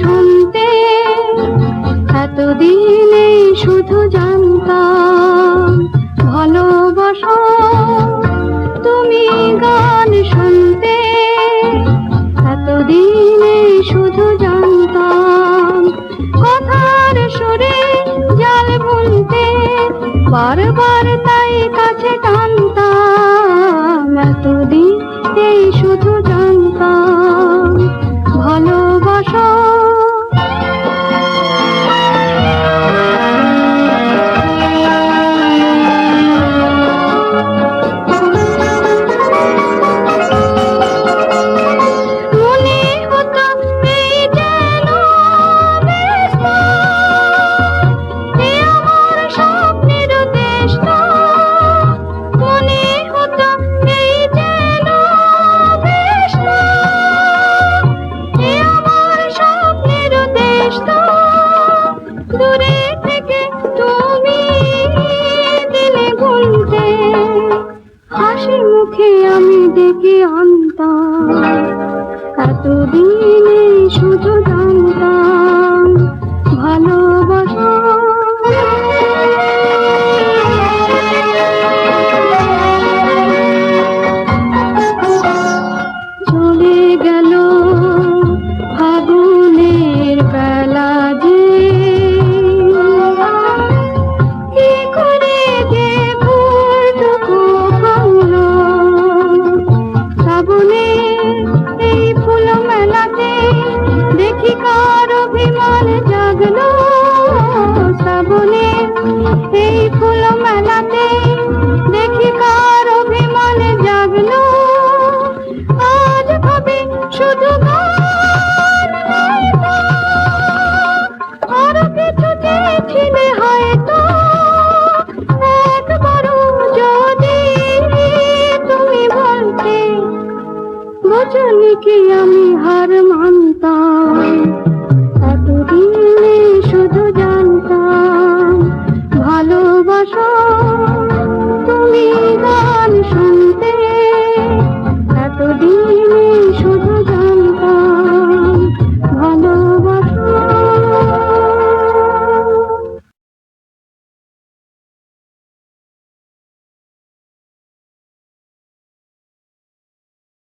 শুনতে। এতদিনে শুধু জানতাম, ভালোবাস। তুমি গান শুনতে। এতদিনে শুধু জানতাম, কথার সুরে জাল ভুলতে বারবার তাই কাছে টান দূরে থেকে তুমি দিলে হাসির মুখে আমি দেখি অন্ত এতদিন থেকে আমি হার মানতাম। এতদিনে শুধু জানতাম ভালোবাসা